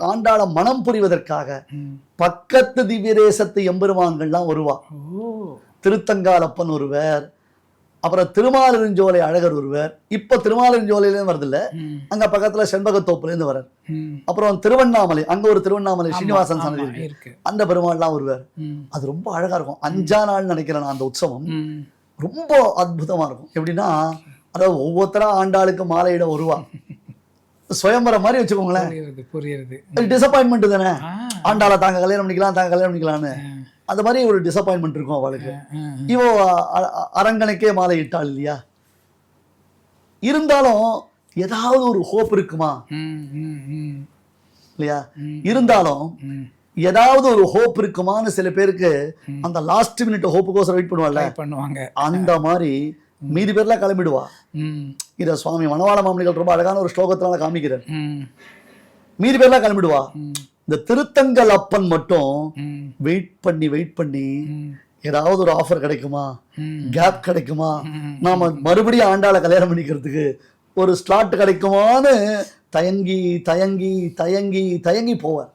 ஆண்டாள மனம் புரிவதற்காக. பக்கத்து திவ்யதேசத்து எம்பெருமான்கள்லாம் வருவா. திருத்தங்காலப்பன் ஒருவர் அப்புறம் திருமாலிருஞ்சோலை அழகர் ஒருவர். இப்போ திருமாலிருஞ்சோலையிலேருந்து வருதில்ல. அங்க பக்கத்துல செண்பகத்தோப்புலேருந்து வரார். அப்புறம் திருவண்ணாமலை அங்க ஒரு திருவண்ணாமலை ஸ்ரீனிவாசன் ஆமா, சன்னதி இருக்கு. அந்த பெருமாள்லாம் வருவார். ம். அது ரொம்ப அழகா இருக்கும். அஞ்சா நாள் நினைக்கிறேன் நான் அந்த உற்சவம். ரொம்ப அற்புதமா இருக்கும். எப்படின்னா அதாவது ஒவ்வொருத்தரா ஆண்டாளுக்கு மாலையிட வருவா. சுயம்பரம் மாதிரி வச்சுக்கோங்களேன். புரியுது டிசப்பாயின்மெண்ட் தானே? ஆ. ஆண்டாளை தாங்க கல்யாணம் பண்ணிக்கலாம் தாங்க கல்யாணம் பண்ணிக்கலாம்னு. அந்த மாதிரி ஒரு டிசப்பாயின்மெண்ட் இருக்கும் அவளுக்கு. இவோ அரங்கனுக்கே மாலை இட்டாள் இல்லையா? இருந்தாலும் ஏதாவது ஒரு ஹோப் இருக்குமா. இல்லையா. இருந்தாலும். ஏதாவது ஒரு ஹோப் இருக்குமான்னு சில பேருக்கு அந்த லாஸ்ட் மினிட் ஹோப்புக்கோசரம் வெயிட் பண்ணுவாள்ல ட்ரை பண்ணுவாங்க. அந்த மாதிரி மீதி பேர்லாம் கிளம்பிடுவா. இதை சுவாமி மணவாள மாமனிகள் ரொம்ப அழகான ஒரு ஸ்லோகத்தினால காமிக்கிறார் ம். மீதி பேர்லாம் கிளம்பிடுவா. இந்த திருத்தங்கல் அப்பன் மட்டும். வெயிட் பண்ணி வெயிட் பண்ணி. ஏதாவது ஒரு ஆஃபர் கிடைக்குமா. கேப் கிடைக்குமா. நாம மறுபடியும் ஆண்டாளை கல்யாணம் பண்ணிக்கிறதுக்கு ஒரு ஸ்லாட் கிடைக்குமான்னு தயங்கி தயங்கி தயங்கி தயங்கி போவார்